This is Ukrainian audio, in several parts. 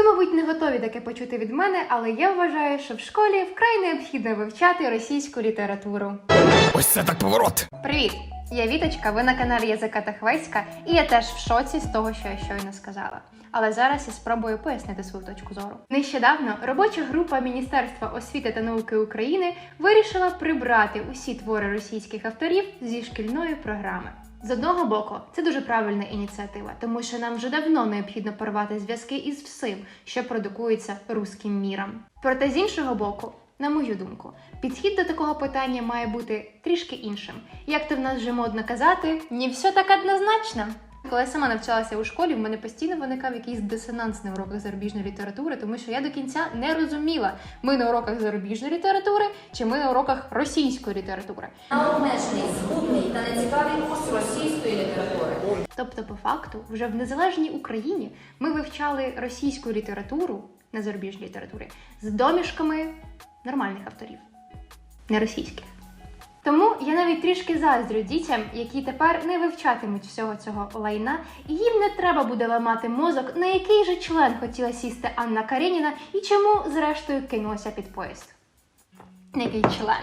Ви, мабуть, не готові таке почути від мене, але я вважаю, що в школі вкрай необхідно вивчати російську літературу. Ось це так поворот. Привіт! Я Віточка, ви на каналі Язика та Хвеська, і я теж в шоці з того, що я щойно сказала. Але зараз я спробую пояснити свою точку зору. Нещодавно робоча група Міністерства освіти та науки України вирішила прибрати усі твори російських авторів зі шкільної програми. З одного боку, це дуже правильна ініціатива, тому що нам вже давно необхідно порвати зв'язки із всім, що продукується руським міром. Проте з іншого боку, на мою думку, підхід до такого питання має бути трішки іншим. Як то в нас вже модно казати, не все так однозначно. Коли я сама навчалася у школі, в мене постійно виникав якийсь дисонанс на уроках зарубіжної літератури, тому що я до кінця не розуміла, ми на уроках зарубіжної літератури чи ми на уроках російської літератури. на обмежений, згубний та нецікавий курс російської літератури. Тобто, по факту, вже в незалежній Україні ми вивчали російську літературу на зарубіжній літературі з домішками нормальних авторів, не російських. Тому я навіть трішки заздрю дітям, які тепер не вивчатимуть всього цього лайна, і їм не треба буде ламати мозок, на який же член хотіла сісти Анна Кареніна і чому, зрештою, кинулася під поїзд. Який член?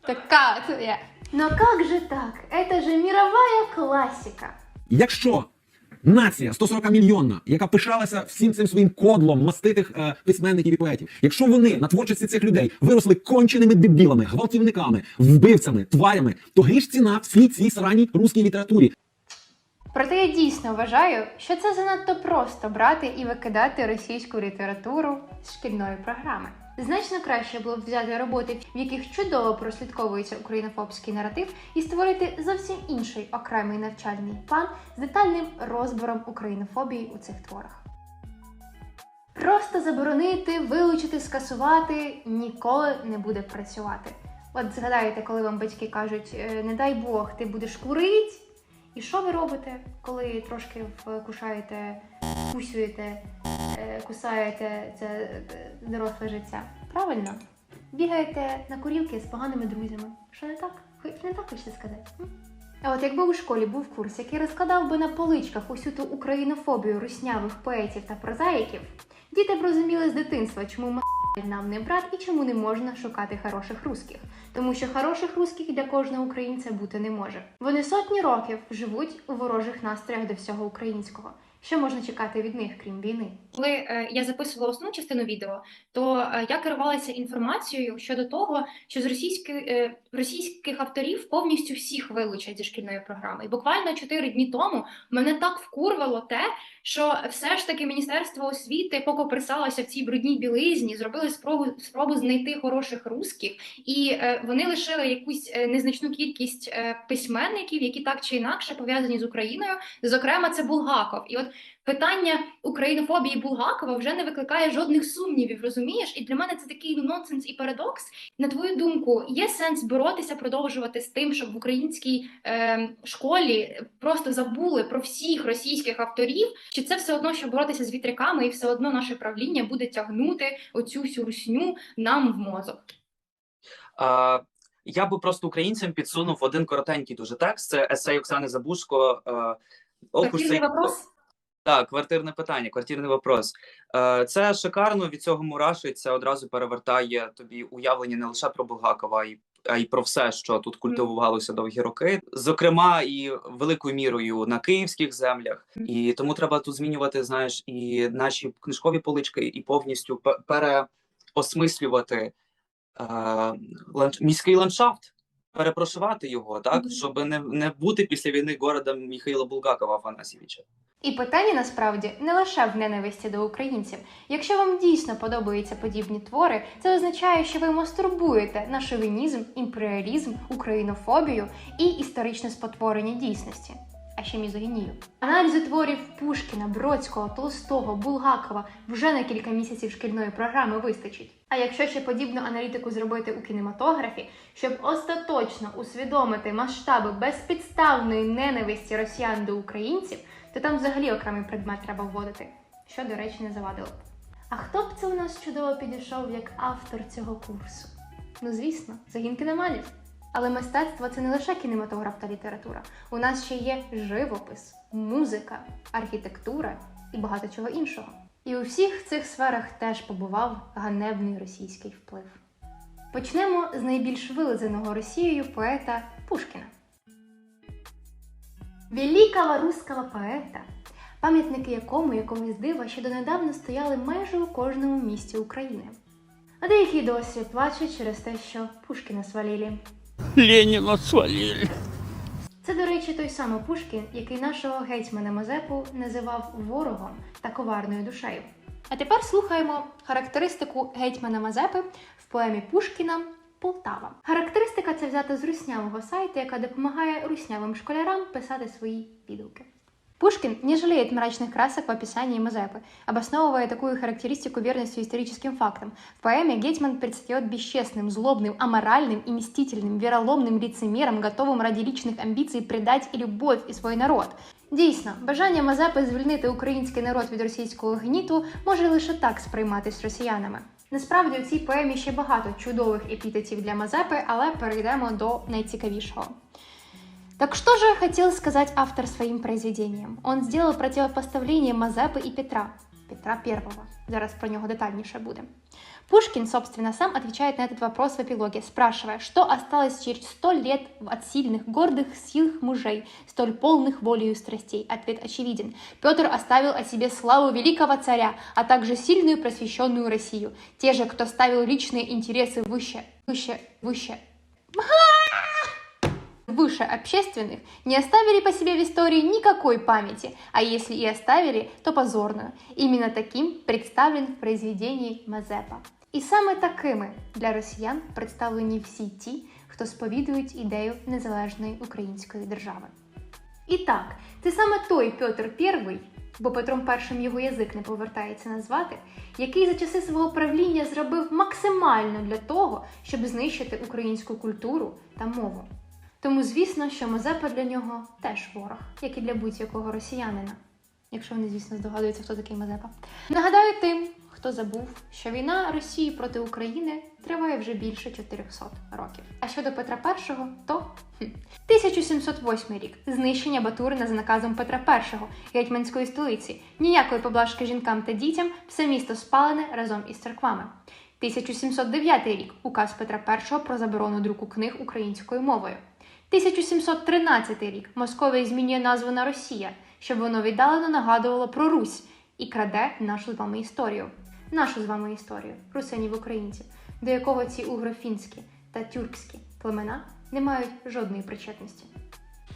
Така от я. Но как же так? Это же мировая классика. Якщо нація 140 мільйонна, яка пишалася всім цим своїм кодлом маститих е, письменників і поетів, якщо вони на творчості цих людей виросли конченими дебілами, гвалтівниками, вбивцями, тварями, то гріш ціна всій цій сраній руській літературі. Проте я дійсно вважаю, що це занадто просто брати і викидати російську літературу з шкільної програми. Значно краще було б взяти роботи, в яких чудово прослідковується українофобський наратив, і створити зовсім інший окремий навчальний план з детальним розбором українофобії у цих творах. Просто заборонити, вилучити, скасувати ніколи не буде працювати. От згадайте, коли вам батьки кажуть, «Е, не дай Бог, ти будеш курить. І що ви робите, коли трошки вкушаєте, кусюєте, е, кусаєте це е, доросле життя? Правильно? Бігаєте на курілки з поганими друзями. Що не так? Хоч не так хочете сказати? А от якби у школі був курс, який розкладав би на поличках усю ту українофобію руснявих поетів та прозаїків, діти б розуміли з дитинства, чому м***ь нам не брат і чому не можна шукати хороших русських. Тому що хороших русських для кожного українця бути не може. Вони сотні років живуть у ворожих настроях до всього українського. Що можна чекати від них, крім війни? Коли е, я записувала основну частину відео, то е, я керувалася інформацією щодо того, що з російських, е, російських авторів повністю всіх вилучать зі шкільної програми. І буквально чотири дні тому мене так вкурвало те, що все ж таки Міністерство освіти покоприсалося в цій брудній білизні, зробили спробу спробу знайти хороших русських, і е, вони лишили якусь е, незначну кількість е, письменників, які так чи інакше пов'язані з Україною. Зокрема, це Булгаков. І от питання українофобії Булгакова вже не викликає жодних сумнівів, розумієш? І для мене це такий ну, нонсенс і парадокс. На твою думку, є сенс боротися, продовжувати з тим, щоб в українській е, школі просто забули про всіх російських авторів? Чи це все одно, що боротися з вітряками, і все одно наше правління буде тягнути оцю всю русню нам в мозок? Е, я би просто українцям підсунув один коротенький дуже текст. Це есей Оксани Забушко. Е, ох, Так, квартирне питання, квартирний вопрос. Е, це шикарно. Від цього мурашить. Це одразу перевертає тобі уявлення не лише про Булгакова, а й а й про все, що тут культивувалося довгі роки, зокрема і великою мірою на київських землях. І тому треба тут змінювати, знаєш, і наші книжкові полички, і повністю переосмислювати е, ландш- міський ландшафт, перепрошувати його, так Мгм. щоб не, не бути після війни городом Михайла Булгакова Афанасьєвича. І питання насправді не лише в ненависті до українців. Якщо вам дійсно подобаються подібні твори, це означає, що ви мастурбуєте на шовінізм, імперіалізм, українофобію і історичне спотворення дійсності. А ще мізогінію. Аналізу творів Пушкіна, Бродського, Толстого, Булгакова вже на кілька місяців шкільної програми вистачить. А якщо ще подібну аналітику зробити у кінематографі, щоб остаточно усвідомити масштаби безпідставної ненависті росіян до українців, то там взагалі окремий предмет треба вводити, що, до речі, не завадило б. А хто б це у нас чудово підійшов як автор цього курсу? Ну, звісно, загін кіноманів. Але мистецтво це не лише кінематограф та література. У нас ще є живопис, музика, архітектура і багато чого іншого. І у всіх цих сферах теж побував ганебний російський вплив. Почнемо з найбільш вилизаного Росією поета Пушкіна. Великого руського поета, пам'ятники якому якогось дива ще донедавна стояли майже у кожному місті України. А деякі досі плачуть через те, що Пушкіна свалили. Ленина свалили. Це, до речі, той самий Пушкін, який нашого гетьмана Мазепу називав ворогом та коварною душею. А тепер слухаємо характеристику гетьмана Мазепи в поемі Пушкіна Полтава. Характеристика ця взята з руснявого сайту, яка допомагає руснявим школярам писати свої відгуки. Пушкин не жалеет мрачных красок в описании Мазепы, обосновывая такую характеристику верностью историческим фактам. В поэме Гетьман предстает бесчестным, злобным, аморальным и мстительным, вероломным лицемером, готовым ради личных амбиций предать і любов і свій народ. Дійсно, бажання Мазепи звільнити український народ від російського гніту може лише так сприйматись росіянами. Насправді у цій поемі ще багато чудових епітетів для Мазепи, але перейдемо до найцікавішого. Так что же хотел сказать автор своим произведением? Он сделал противопоставление Мазепы и Петра. Петра Первого. Зараз про нього детальніше буде. Пушкин, собственно, сам отвечает на этот вопрос в эпилоге, спрашивая, что осталось через сто лет от сильных, гордых, сильных мужей, столь полных волею страстей. Ответ очевиден. Петр оставил о себе славу великого царя, а также сильную просвещенную Россию. Те же, кто ставил личные интересы выше, выше, выше, выше общественных, не оставили по себе в истории никакой памяти, а если и оставили, то позорную. Именно таким представлен в произведении Мазепа. І саме такими для росіян представлені всі ті, хто сповідують ідею незалежної української держави. І так, це саме той Петр І, бо Петром І його язик не повертається назвати, який за часи свого правління зробив максимально для того, щоб знищити українську культуру та мову. Тому, звісно, що Мазепа для нього теж ворог, як і для будь-якого росіянина. Якщо вони, звісно, здогадуються, хто такий Мазепа. Нагадаю тим, хто забув, що війна Росії проти України триває вже більше 400 років. А щодо Петра І, то хм, 1708 рік знищення Батурина за наказом Петра І, гетьманської столиці. Ніякої поблажки жінкам та дітям, все місто спалене разом із церквами. 1709 рік указ Петра І про заборону друку книг українською мовою. 1713 рік Московія змінює назву на Росія, щоб воно віддалено нагадувало про Русь і краде нашу з вами історію. Нашу з вами історію, русинів українців, до якого ці угрофінські та тюркські племена не мають жодної причетності.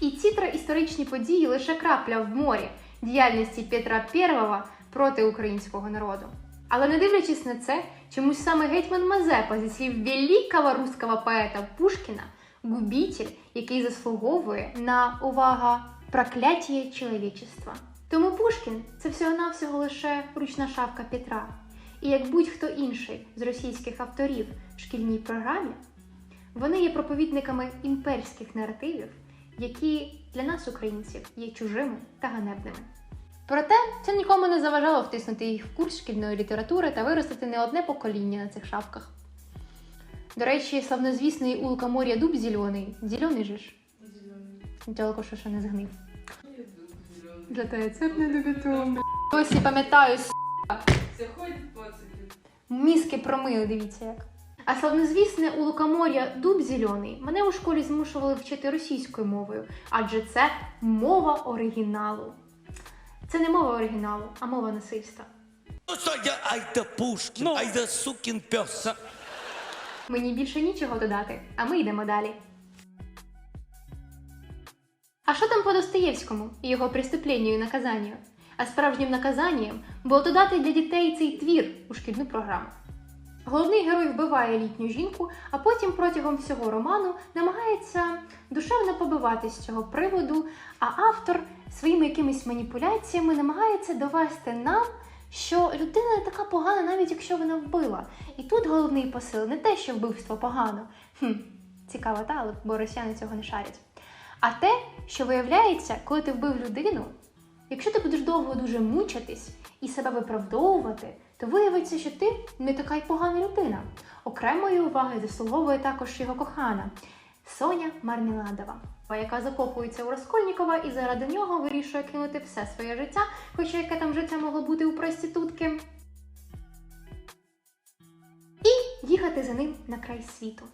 І ці три історичні події лише крапля в морі діяльності Петра І проти українського народу. Але не дивлячись на це, чомусь саме гетьман Мазепа зі слів великого руського поета Пушкіна губитель, який заслуговує на увага прокляття чоловічества. Тому Пушкін це всього-навсього лише ручна шавка Петра. І як будь-хто інший з російських авторів в шкільній програмі, вони є проповідниками імперських наративів, які для нас, українців, є чужими та ганебними. Проте це нікому не заважало втиснути їх в курс шкільної літератури та виростити не одне покоління на цих шапках. До речі, славнозвісний у лукомор'я дуб зелений. Зелений же ж. Тільки що ще не згнив. Зато я цирк не. Ось я пам'ятаю, с***. Мізки промили, дивіться як. А славнозвісне у лукомор'я дуб зелений мене у школі змушували вчити російською мовою, адже це мова оригіналу. Це не мова оригіналу, а мова насильства. Ну что я, ай да Пушкин, ай да сукин пес. Мені більше нічого додати, а ми йдемо далі. А що там по Достоєвському і його преступленню і наказанню? А справжнім наказанням було додати для дітей цей твір у шкільну програму. Головний герой вбиває літню жінку, а потім протягом всього роману намагається душевно побиватись з цього приводу, а автор своїми якимись маніпуляціями намагається довести нам, що людина не така погана, навіть якщо вона вбила. І тут головний посил не те, що вбивство погано. Хм, цікаво, та, але росіяни цього не шарять. А те, що виявляється, коли ти вбив людину, якщо ти будеш довго дуже мучитись і себе виправдовувати, то виявиться, що ти не така й погана людина. Окремої уваги заслуговує також його кохана Соня Мармеладова. Яка закохується у Раскольнікова і заради нього вирішує кинути все своє життя, хоча яке там життя могло бути у проститутки, і їхати за ним на край світу.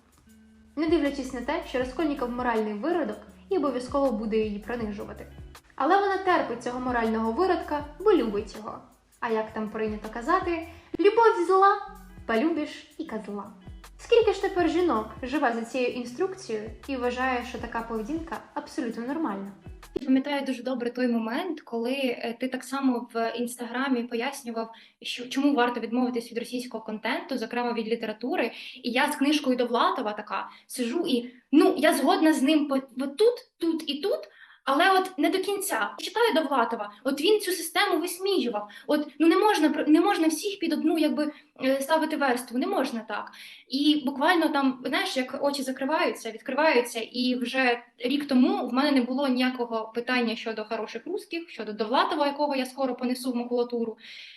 Не дивлячись на те, що Раскольніков моральний виродок і обов'язково буде її принижувати. Але вона терпить цього морального виродка, бо любить його. А як там прийнято казати, любов зла, полюбиш і козла. Скільки ж тепер жінок живе за цією інструкцією і вважає, що така поведінка абсолютно нормальна? Пам'ятаю дуже добре той момент, коли е, ти так само в інстаграмі пояснював, що чому варто відмовитись від російського контенту, зокрема від літератури. І я з книжкою Довлатова така сижу і ну я згодна з ним по тут, тут і тут. Але от не до кінця читаю Довлатова, от він цю систему висміював. От ну не можна не можна всіх під одну якби е, ставити верству, не можна так. І буквально там, знаєш, як очі закриваються, відкриваються, і вже рік тому в мене не було ніякого питання щодо хороших русських, щодо Довлатова, якого я скоро понесу в макулатуру.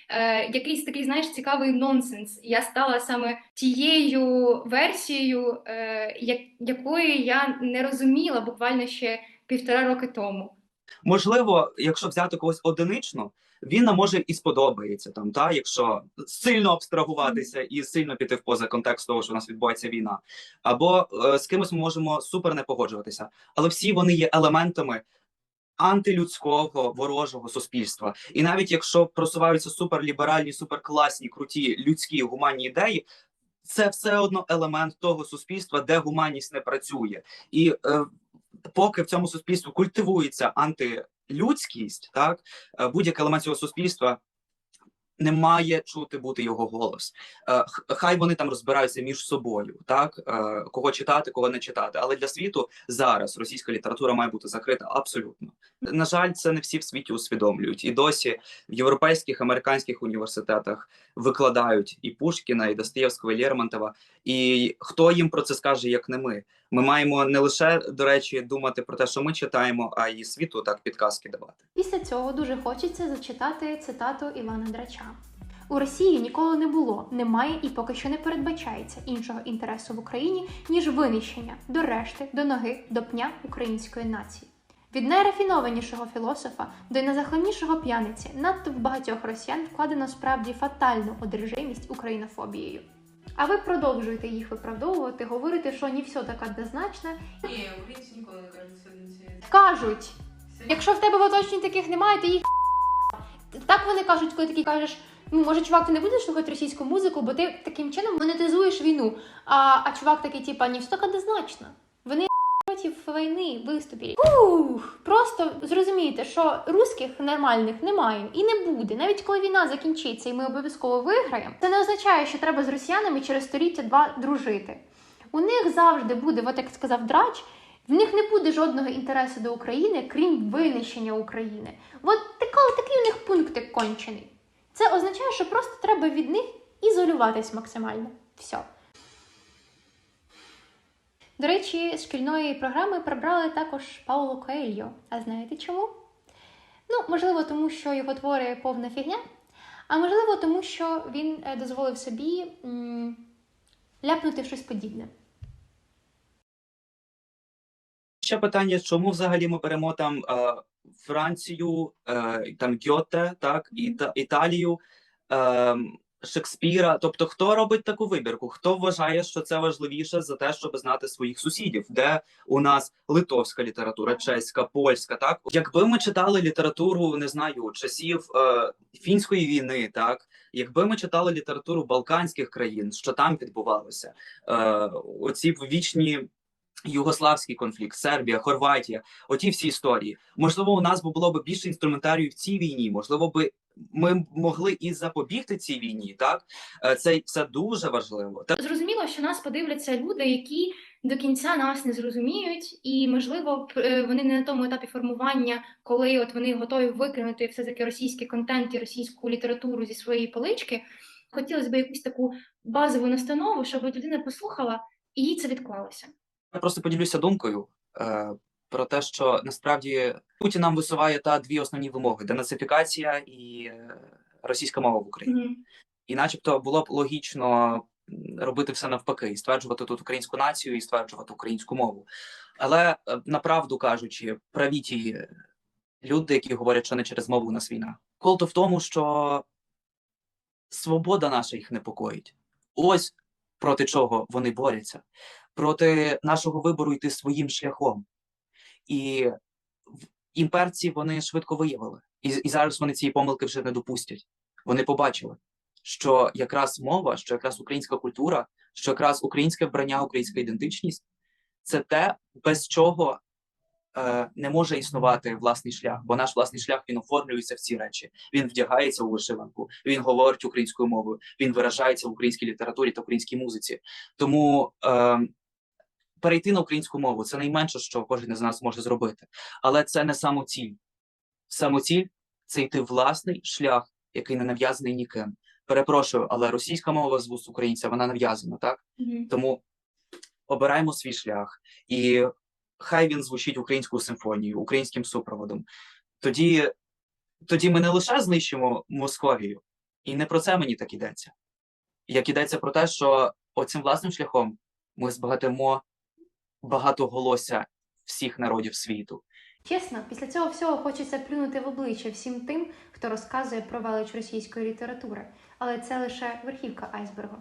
Е, якийсь такий, знаєш, цікавий нонсенс. Я стала саме тією версією, е, якої я не розуміла буквально ще півтора роки тому. Можливо, якщо взяти когось одинично, він нам може і сподобається там, та якщо сильно абстрагуватися і сильно піти в поза контекст того, що у нас відбувається війна, або е, з кимось ми можемо супер не погоджуватися, але всі вони є елементами антилюдського ворожого суспільства. І навіть якщо просуваються суперліберальні, суперкласні, круті людські гуманні ідеї. Це все одно елемент того суспільства, де гуманність не працює, і е, поки в цьому суспільстві культивується антилюдськість, так е, будь-який елемент цього суспільства не має чути бути його голос. Е, Хай вони там розбираються між собою, так е, кого читати, кого не читати. Але для світу зараз російська література має бути закрита абсолютно. На жаль, це не всі в світі усвідомлюють. І досі в європейських американських університетах викладають і Пушкіна, і Достоєвського, і Лермонтова. І хто їм про це скаже, як не ми? Ми маємо не лише до речі думати про те, що ми читаємо, а й світу так підказки давати. Після цього дуже хочеться зачитати цитату Івана Драча. У Росії ніколи не було, немає і поки що не передбачається іншого інтересу в Україні, ніж винищення до решти, до ноги, до пня української нації. Від найрафінованішого філософа до найзахлиннішого п'яниці надто в багатьох росіян вкладено справді фатальну одержимість українофобією. А ви продовжуєте їх виправдовувати, говорити, що не все так однозначно. Ні, українці ніколи не кажуть сьогодні. Кажуть, якщо в тебе в оточенні таких немає, то їх так вони кажуть, коли такі кажеш, ну може, чувак, ти не будеш слухати російську музику, бо ти таким чином монетизуєш війну. А, а чувак такий, типа, ні, все так однозначно. Вони проти війни виступили. Ух, просто зрозумійте, що русських нормальних немає і не буде. Навіть коли війна закінчиться і ми обов'язково виграємо, це не означає, що треба з росіянами через століття два дружити. У них завжди буде, от як сказав Драч, в них не буде жодного інтересу до України, крім винищення України. От така, такий у них пунктик кончений. Це означає, що просто треба від них ізолюватись максимально. Все. До речі, з шкільної програми прибрали також Пауло Коельо. А знаєте чому? Ну, можливо, тому що його твори повна фігня, а можливо, тому що він е, дозволив собі м- ляпнути щось подібне. Ще питання: чому взагалі ми беремо там е, Францію, е, там Гьоте, так, Іта, Італію, е, Шекспіра? Тобто, хто робить таку вибірку? Хто вважає, що це важливіше за те, щоб знати своїх сусідів? Де у нас литовська література, чеська, польська? Так, якби ми читали літературу, не знаю, часів е, фінської війни, так. Якби ми читали літературу балканських країн, що там відбувалося, е, оці вічні Югославський конфлікт, Сербія, Хорватія, оті всі історії. Можливо, у нас було б більше інструментарію в цій війні. Можливо, би ми могли і запобігти цій війні. Так Е, це все дуже важливо. Та Зрозуміло, що нас подивляться люди, які до кінця нас не зрозуміють, і можливо е, вони не на тому етапі формування, коли от вони готові викинути все таки російський контент і російську літературу зі своєї полички. Хотілося б якусь таку базову настанову, щоб людина послухала і їй це відклалося. я просто поділюся думкою е, про те, що насправді Путін нам висуває та дві основні вимоги: денацифікація і е, російська мова в Україні. І, начебто, було б логічно робити все навпаки, і стверджувати тут українську націю і стверджувати українську мову. Але е, направду кажучи, праві ті люди, які говорять, що не через мову у нас війна. Колто в тому, що свобода наша їх непокоїть. Ось проти чого вони борються, проти нашого вибору йти своїм шляхом. І імперці вони швидко виявили. І, і зараз вони цієї помилки вже не допустять. Вони побачили, що якраз мова, що якраз українська культура, що якраз українське вбрання, українська ідентичність це те, без чого е, не може існувати власний шлях, бо наш власний шлях він оформлюється в ці речі. Він вдягається у вишиванку, він говорить українською мовою, він виражається в українській літературі та українській музиці. Тому е, перейти на українську мову це найменше, що кожен із нас може зробити. Але це не самоціль. Самоціль це йти власний шлях, який не нав'язаний ніким. Перепрошую, але російська мова з вуст українця вона нав'язана, так? Тому обираємо свій шлях, і хай він звучить українською симфонією, українським супроводом. Тоді, тоді ми не лише знищимо Московію, і не про це мені так ідеться. Як ідеться про те, що оцим власним шляхом ми збагатимо багатоголосся всіх народів світу. Чесно, після цього всього хочеться плюнути в обличчя всім тим, хто розказує про велич російської літератури, але це лише верхівка айсбергу.